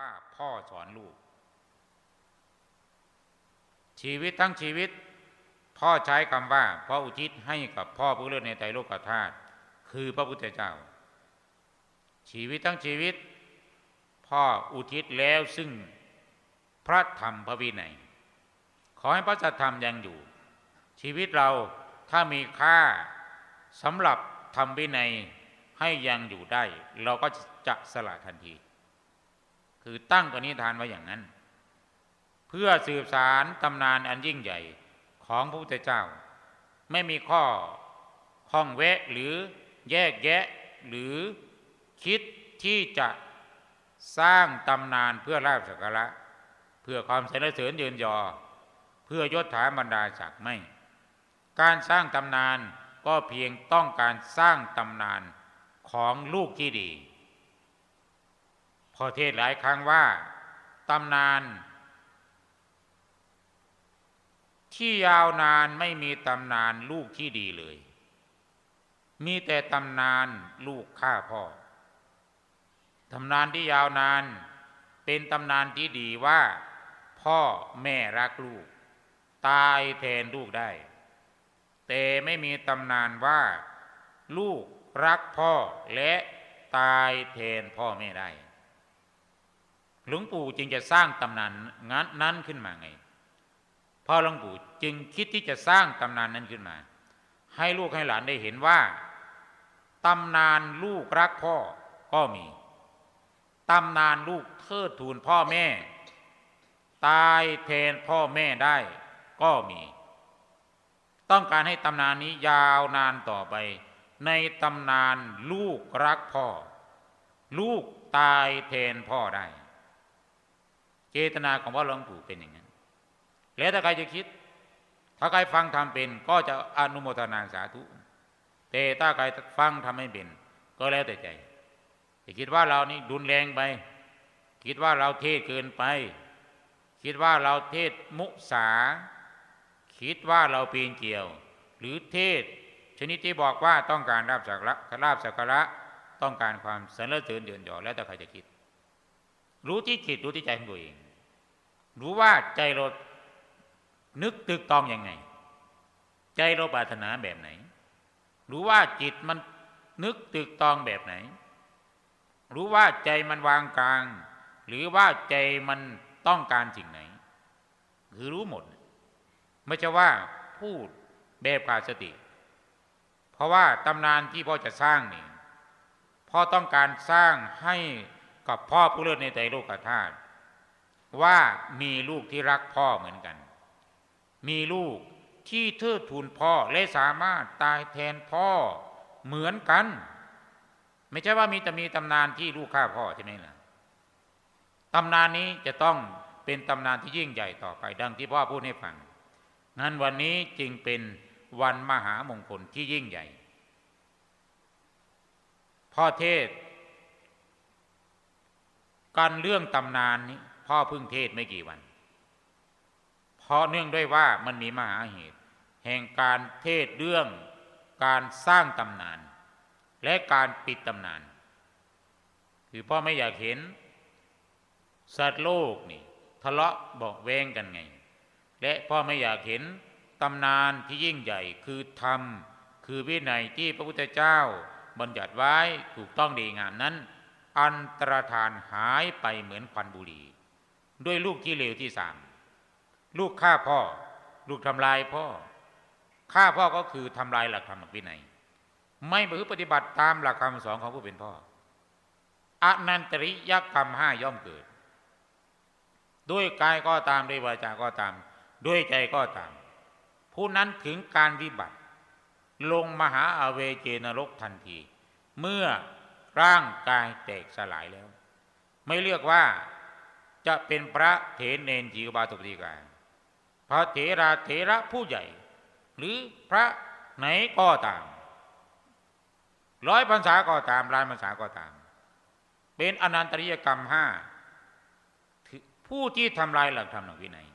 ว่าพ่อสอนลูก ชีวิตทั้งชีวิต พ่อใช้คำว่าพ่ออุทิศให้กับพ่อผู้เลิศในไตรโลกธาตุคือพระพุทธเจ้า ชีวิตทั้งชีวิต พ่ออุทิศแล้วซึ่งพระธรรมพระวินัยขอให้พระธรรมยังอยู่ ชีวิตเราถ้ามีค่าสำหรับทำวินัยให้ยังอยู่ได้ เราก็จะสละทันที คือตั้งกณิธานไว้อย่างนั้น เพื่อสืบสารตำนานอันยิ่งใหญ่ของพระพุทธเจ้า ไม่มีข้อข้องแวะหรือแยกแยะหรือคิดที่จะสร้างตำนานเพื่อลาบสักการะ เพื่อความสรรเสริญเยินยอ เพื่อยศถาบรรดาศักดิ์ไม่ การสร้างตำนานก็เพียงต้องการสร้างตำนานของลูกที่ดี อเทศหลายครั้งว่าตำนาน ที่ยาวนานไม่มีตำนานลูกที่ดีเลย มีแต่ตำนานลูกฆ่าพ่อตำนานที่ยาวนานเป็นตำนานที่ดีว่า พ่อแม่รักลูก ตายแทนลูกได้ แต่ไม่มีตำนานว่า ลูกรักพ่อและตายแทนพ่อแม่ได้ หลวงปู่จึงจะสร้างตำนานงั้นนั้นขึ้นมาไงพ่อหลวงปู่จึงคิดที่จะสร้างตำนานนั้นขึ้นมา ให้ลูกให้หลานได้เห็นว่าตำนานลูกรักพ่อก็มีตำนานลูกเทิดทูนพ่อแม่ ตายแทนพ่อแม่ได้ก็มี ต้องการให้ตำนานนี้ยาวนานต่อไป ในตำนานลูกรักพ่อ ลูกตายแทนพ่อได้ เจตนาของพ่อหลวงปู่เป็นอย่างนั้น แล้วถ้าใครจะคิด ถ้าใครฟังทำเป็นก็จะอนุโมทนาสาธุ แต่ถ้าใครฟังทำไม่เป็น ก็แล้วแต่ใจ จะคิดว่าเรานี่ดุนแรงไป คิดว่าเราเทศเกินไป คิดว่าเราเทศมุสา คิดว่าเราปีนเกี่ยว หรือเทศ ชนิดที่บอกว่าต้องการราบสักระราบสักระต้องการความสรรเสริญเดือนหยอแล้วแต่ใครจะคิด รู้ที่จิตรู้ที่ใจของตัวเอง รู้ว่าใจเรานึกตึกตองอยังไง ใจเราปรารถนาแบบไหน รู้ว่าจิตมันนึกตึกตองแบบไหน รู้ว่าใจมันวางกลาง หรือว่าใจมันต้องการสิ่งไหน คือรู้หมด ไม่ใช่ว่าพูดแบบขาดสติ เพราะว่าตำนานที่พ่อจะสร้างนี่พ่อต้องการสร้างให้ กับพ่อผู้เลิศในใจโลกธาตุว่ามีลูกที่รักพ่อเหมือนกัน มีลูกที่เทิดทูนพ่อและสามารถตายแทนพ่อเหมือนกัน ไม่ใช่ว่ามีแต่มีตำนานที่ลูกฆ่าพ่อใช่ไหมล่ะตำนานนี้จะต้องเป็นตำนานที่ยิ่งใหญ่ต่อไปดังที่พ่อพูดให้ฟังงั้นวันนี้จึงเป็นวันมหามงคลที่ยิ่งใหญ่ พ่อเทศ การเรื่องตำนานนี้พ่อเพิ่งเทศไม่กี่วัน เพราะเนื่องด้วยว่ามันมีมหาเหตุ แห่งการเทศเรื่องการสร้างตำนาน และการปิดตำนาน คือพ่อไม่อยากเห็น สัตว์โลกนี่ทะเลาะบอกแวงกันไง และพ่อไม่อยากเห็นตำนานที่ยิ่งใหญ่คือธรรม คือวินัยที่พระพุทธเจ้าบัญญัติไว้ถูกต้องดีงามนั้น อันตรธานหายไปเหมือนควันบุหรี่ด้วยลูกที่เลวที่สามลูกฆ่าพ่อ ลูกทำลายพ่อฆ่าพ่อก็คือทำลายหลักธรรมวินัย ไม่ประพฤติปฏิบัติตามหลักคำสอนของผู้เป็นพ่ออนันตริยกรรมห้าย่อมเกิด ด้วยกายก็ตามด้วยวาจาก็ตาม ด้วยใจก็ตาม ผู้นั้นถึงการวิบัติ ลงมหาอาเวเจนรกทันที เมื่อ ร่างกายแตกสลายแล้ว ไม่เรียกว่าจะเป็นพระเถรเนนจีกบาตุปฏิกาพระเถราเถระผู้ใหญ่ หรือพระไหนก็ตามร้อยพรรษาก็ตามล้านพรรษาก็ตาม เป็นอนันตริยกรรมห้าผู้ที่ทำลายหลักธรรมหลักวินัย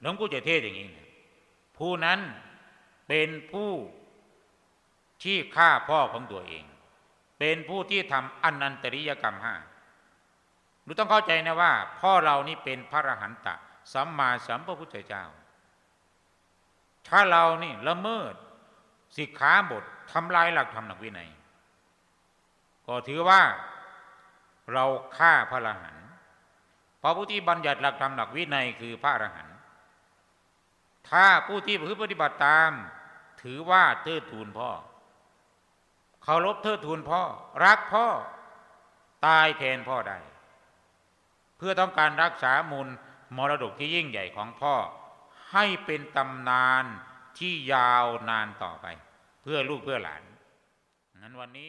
หลวงปู่จะเทศอย่างนี้นะผู้นั้นเป็นผู้ที่ฆ่าพ่อของตัวเอง เป็นผู้ที่ทำอนันตริยกรรมห้าหนูต้องเข้าใจนะว่า พ่อเรานี่เป็นพระอรหันตะสัมมาสัมพระพุทธเจ้า ถ้าเรานี่ละเมิดสิกขาบททำลายหลักธรรมหลักวินัย ก็ถือว่าเราฆ่าพระอรหันต์พระผู้ที่บัญญัติหลักธรรมหลักวินัยคือพระอรหันต์ถ้าผู้ที่ประพฤติปฏิบัติตาม ถือว่าเทิดทูนพ่อ เคารพเทิดทูนพ่อ รักพ่อ ตายแทนพ่อได้เพื่อต้องการรักษามูลมรดกที่ยิ่งใหญ่ของพ่อ ให้เป็นตำนานที่ยาวนานต่อไป เพื่อลูกเพื่อหลานงั้นวันนี้